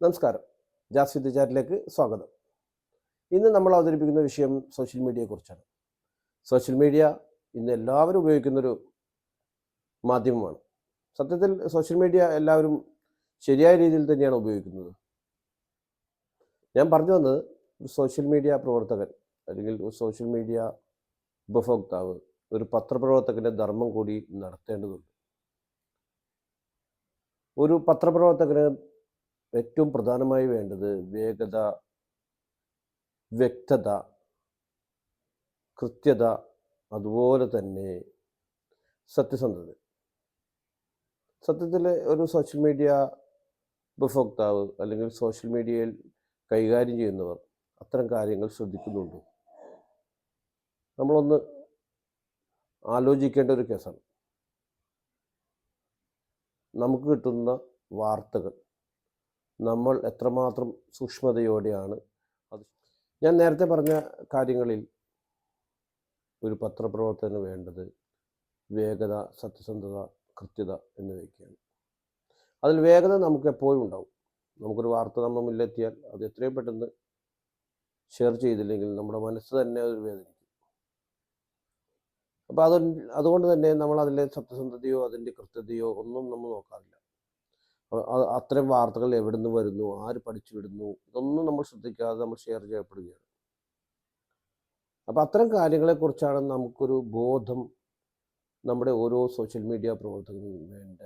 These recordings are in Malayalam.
നമസ്കാരം. ജാസ് വിത്ത് ചാറ്റിലേക്ക് സ്വാഗതം. ഇന്ന് നമ്മൾ അവതരിപ്പിക്കുന്ന വിഷയം സോഷ്യൽ മീഡിയയെക്കുറിച്ചാണ് സോഷ്യൽ മീഡിയ ഇന്ന് എല്ലാവരും ഉപയോഗിക്കുന്നൊരു മാധ്യമമാണ്. സത്യത്തിൽ സോഷ്യൽ മീഡിയ എല്ലാവരും ശരിയായ രീതിയിൽ തന്നെയാണ് ഉപയോഗിക്കുന്നത്. ഞാൻ പറഞ്ഞു വന്നത് ഒരു സോഷ്യൽ മീഡിയ പ്രവർത്തകൻ അല്ലെങ്കിൽ ഒരു സോഷ്യൽ മീഡിയ ഉപഭോക്താവ് ഒരു പത്രപ്രവർത്തകന്റെ ധർമ്മം കൂടി നടത്തേണ്ടതുണ്ട്. ഒരു പത്രപ്രവർത്തകന് ഏറ്റവും പ്രധാനമായി വേണ്ടത് വേഗത വ്യക്തത കൃത്യത അതുപോലെ തന്നെ സത്യസന്ധത. സത്യത്തിൽ ഒരു സോഷ്യൽ മീഡിയ ഉപഭോക്താവ് അല്ലെങ്കിൽ സോഷ്യൽ മീഡിയയിൽ കൈകാര്യം ചെയ്യുന്നവർ അത്തരം കാര്യങ്ങൾ ശ്രദ്ധിക്കുന്നുണ്ട്? നമ്മളൊന്ന് ആലോചിക്കേണ്ട ഒരു കേസാണ്. നമുക്ക് കിട്ടുന്ന വാർത്തകൾ. നമ്മൾ എത്രമാത്രം സൂക്ഷ്മതയോടെയാണ് അത് ഞാൻ നേരത്തെ പറഞ്ഞ കാര്യങ്ങളിൽ ഒരു പത്രപ്രവർത്തനം വേണ്ടത് വേഗത സത്യസന്ധത കൃത്യത എന്നിവയൊക്കെയാണ്. അതിൽ വേഗത നമുക്ക് എപ്പോഴും ഉണ്ടാവും. നമുക്കൊരു വാർത്ത നമ്മുടെ മുന്നിലെത്തിയാൽ അത് എത്രയും പെട്ടെന്ന് ഷെയർ ചെയ്തില്ലെങ്കിൽ നമ്മുടെ മനസ്സ് തന്നെ ഒരു വേദനിക്കും. അപ്പോൾ അത് അതുകൊണ്ട് തന്നെ നമ്മൾ അതിലെ സത്യസന്ധതയോ അതിന്റെ കൃത്യതയോ ഒന്നും നമ്മൾ നോക്കാറില്ല. അത്തരം വാർത്തകൾ എവിടെ നിന്ന് വരുന്നു? ആര് പഠിച്ചു വിടുന്നു? ഇതൊന്നും നമ്മൾ ശ്രദ്ധിക്കാതെ നമ്മൾ ഷെയർ ചെയ്യപ്പെടുകയാണ്. അപ്പോൾ അത്തരം കാര്യങ്ങളെക്കുറിച്ചാണ് നമുക്കൊരു ബോധം നമ്മുടെ ഓരോ സോഷ്യൽ മീഡിയ പ്രവർത്തകനും വേണ്ട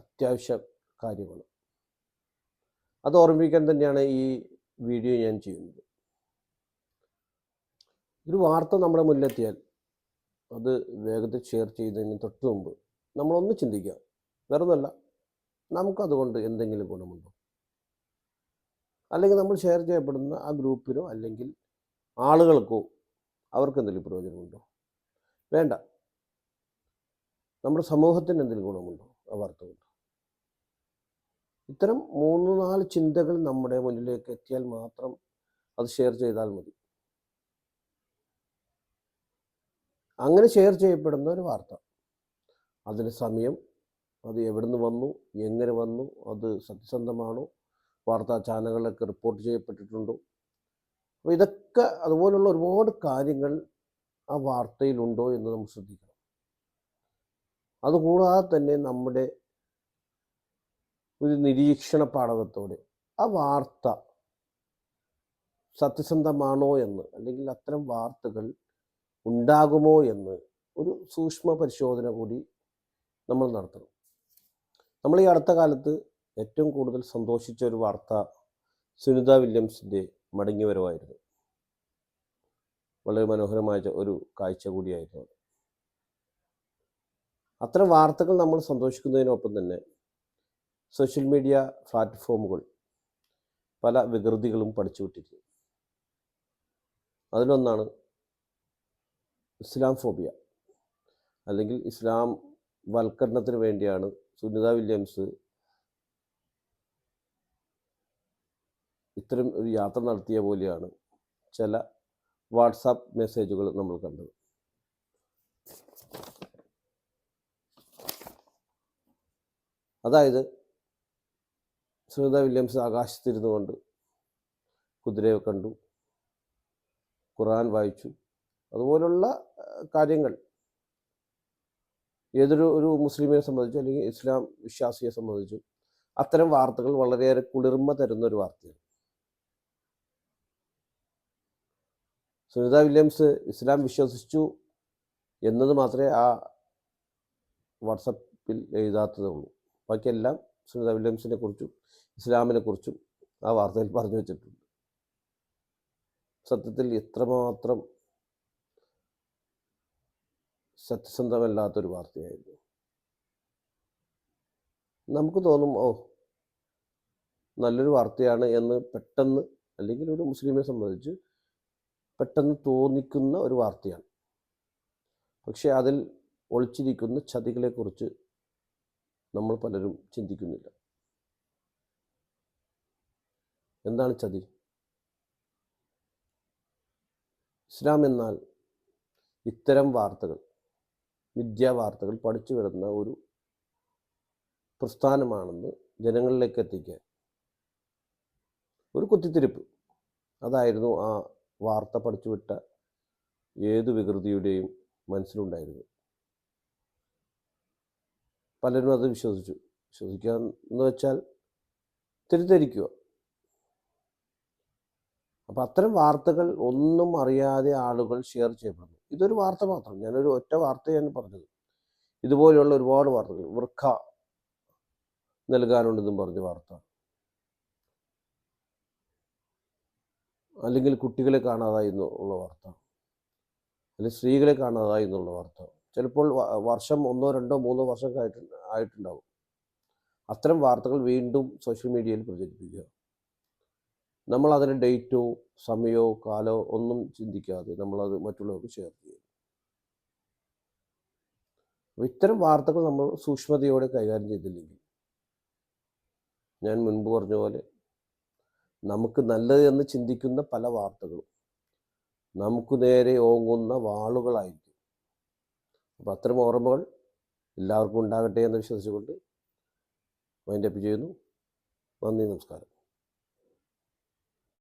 അത്യാവശ്യ കാര്യങ്ങൾ. അത് ഓർമ്മിക്കാൻ തന്നെയാണ് ഈ വീഡിയോ ഞാൻ ചെയ്യുന്നത്. ഒരു വാർത്ത നമ്മുടെ മുന്നിലെത്തിയാൽ അത് വേഗത്തിൽ ഷെയർ ചെയ്തതിന് തൊട്ട് മുമ്പ് നമ്മളൊന്ന് ചിന്തിക്കുക വേറൊന്നുമല്ല നമുക്കതുകൊണ്ട് എന്തെങ്കിലും ഗുണമുണ്ടോ? അല്ലെങ്കിൽ നമ്മൾ ഷെയർ ചെയ്യപ്പെടുന്ന ആ ഗ്രൂപ്പിനോ അല്ലെങ്കിൽ ആളുകൾക്കോ അവർക്ക് എന്തെങ്കിലും പ്രയോജനമുണ്ടോ? വേണ്ട. നമ്മുടെ സമൂഹത്തിന് എന്തെങ്കിലും ഗുണമുണ്ടോ? ആ വാർത്ത ഇത്തരം മൂന്ന് നാല് ചിന്തകൾ നമ്മുടെ മുന്നിലേക്ക് എത്തിയാൽ മാത്രം അത് ഷെയർ ചെയ്താൽ മതി. അങ്ങനെ ഷെയർ ചെയ്യപ്പെടുന്ന ഒരു വാർത്ത. അതിന് സമയം അത് എവിടുന്ന് വന്നു എങ്ങനെ വന്നു അത് സത്യസന്ധമാണോ? വാർത്താ ചാനലുകളിലൊക്കെ റിപ്പോർട്ട് ചെയ്യപ്പെട്ടിട്ടുണ്ടോ. അപ്പോൾ ഇതൊക്കെ അതുപോലുള്ള ഒരുപാട് കാര്യങ്ങൾ ആ വാർത്തയിലുണ്ടോ എന്ന് നമ്മൾ ശ്രദ്ധിക്കണം. അതുകൂടാതെ തന്നെ നമ്മുടെ ഒരു നിരീക്ഷണ പാഠകത്തോടെ ആ വാർത്ത സത്യസന്ധമാണോ എന്ന് അല്ലെങ്കിൽ അത്തരം വാർത്തകൾ ഉണ്ടാകുമോ എന്ന് ഒരു സൂക്ഷ്മ പരിശോധന കൂടി നമ്മൾ നടത്തണം. നമ്മൾ ഈ അടുത്ത കാലത്ത് ഏറ്റവും കൂടുതൽ സന്തോഷിച്ച ഒരു വാർത്ത സുനിത വില്യംസിന്റെ മടങ്ങിവരവായിരുന്നു. വളരെ മനോഹരമായ ഒരു കാഴ്ച കൂടിയായിരുന്നു അത്. അത്തരം വാർത്തകൾ നമ്മൾ സന്തോഷിക്കുന്നതിനൊപ്പം തന്നെ സോഷ്യൽ മീഡിയ പ്ലാറ്റ്ഫോമുകൾ പല വികൃതികളും പഠിച്ചു വിട്ടിരുന്നു. അതിലൊന്നാണ് ഇസ്ലാം ഫോബിയ അല്ലെങ്കിൽ ഇസ്ലാം വൽക്കരണത്തിന് വേണ്ടിയാണ് സുനിത വില്യംസ് ഇത്തരം ഒരു യാത്ര നടത്തിയ പോലെയാണ് ചില വാട്സാപ്പ് മെസ്സേജുകൾ നമ്മൾ കണ്ടത്. അതായത് സുനിത വില്യംസ് ആകാശത്തിരുന്നു കൊണ്ട് കുതിരയെ കണ്ടു ഖുറാൻ വായിച്ചു. അതുപോലുള്ള കാര്യങ്ങൾ ഏതൊരു ഒരു മുസ്ലിമിനെ സംബന്ധിച്ചും അല്ലെങ്കിൽ ഇസ്ലാം വിശ്വാസിയെ സംബന്ധിച്ചും അത്തരം വാർത്തകൾ വളരെയേറെ കുളിർമ തരുന്ന ഒരു വാർത്തയാണ്. സുനിത വില്യംസ് ഇസ്ലാം വിശ്വസിച്ചു എന്നത് മാത്രമേ ആ വാട്സപ്പിൽ എഴുതാത്തതേ ഉള്ളൂ ബാക്കിയെല്ലാം സുനിത വില്യംസിനെ കുറിച്ചും ഇസ്ലാമിനെ കുറിച്ചും ആ വാർത്തയിൽ പറഞ്ഞു വെച്ചിട്ടുണ്ട്. സത്യത്തിൽ എത്രമാത്രം സത്യസന്ധമല്ലാത്തൊരു വാർത്തയായിരുന്നു. നമുക്ക് തോന്നും ഓ നല്ലൊരു വാർത്തയാണ് എന്ന് പെട്ടെന്ന് അല്ലെങ്കിൽ ഒരു മുസ്ലിമിനെ സംബന്ധിച്ച് പെട്ടെന്ന് തോന്നിക്കുന്ന ഒരു വാർത്തയാണ്. പക്ഷെ അതിൽ ഒളിച്ചിരിക്കുന്ന ചതികളെക്കുറിച്ച് നമ്മൾ പലരും ചിന്തിക്കുന്നില്ല. എന്താണ് ചതി? ഇസ്ലാം എന്നാൽ ഇത്തരം വാർത്തകൾ വിദ്യാ വാർത്തകൾ പഠിച്ചു വരുന്ന ഒരു പ്രസ്ഥാനമാണെന്ന് ജനങ്ങളിലേക്ക് എത്തിക്കാൻ. ഒരു കുത്തിത്തിരിപ്പ്. അതായിരുന്നു ആ വാർത്ത പഠിച്ചുവിട്ട ഏത് വികൃതിയുടെയും മനസ്സിലുണ്ടായിരുന്നു പലരും അത് വിശ്വസിച്ചു. വിശ്വസിക്കുക എന്ന് വെച്ചാൽ തിരുത്തരിക്കുക അപ്പം അത്തരം വാർത്തകൾ ഒന്നും അറിയാതെ ആളുകൾ ഷെയർ ചെയ്യപ്പെടുന്നു. ഇതൊരു വാർത്ത മാത്രം. ഞാനൊരു ഒറ്റ വാർത്തയാണ് പറഞ്ഞത്. ഇതുപോലെയുള്ള ഒരുപാട് വാർത്തകൾ. വൃക്ക നൽകാനുണ്ടെന്നും പറഞ്ഞ വാർത്ത. അല്ലെങ്കിൽ കുട്ടികളെ കാണാതായി എന്നുള്ള വാർത്ത. അല്ലെങ്കിൽ സ്ത്രീകളെ കാണാതായി എന്നുള്ള വാർത്ത. ചിലപ്പോൾ വർഷം ഒന്നോ രണ്ടോ മൂന്നോ വർഷം ആയിട്ട് ആയിട്ടുണ്ടാവും. അത്തരം വാർത്തകൾ വീണ്ടും സോഷ്യൽ മീഡിയയിൽ പ്രചരിപ്പിക്കുക. നമ്മൾ അതിന് ഡേറ്റോ സമയമോ കാലോ ഒന്നും ചിന്തിക്കാതെ നമ്മളത് മറ്റുള്ളവർക്ക് ഷെയർ ചെയ്യും അപ്പോൾ ഇത്തരം വാർത്തകൾ നമ്മൾ സൂക്ഷ്മതയോടെ കൈകാര്യം ചെയ്തില്ലെങ്കിൽ ഞാൻ മുൻപ് പറഞ്ഞ പോലെ നമുക്ക് നല്ലത് എന്ന് ചിന്തിക്കുന്ന പല വാർത്തകളും നമുക്ക് നേരെ ഓങ്ങുന്ന വാളുകളായിരിക്കും. അപ്പം അത്തരം ഓർമ്മകൾ എല്ലാവർക്കും ഉണ്ടാകട്ടെ എന്ന് വിശ്വസിച്ചുകൊണ്ട് വൈൻഡപ്പ് ചെയ്യുന്നു. നന്ദി നമസ്കാരം.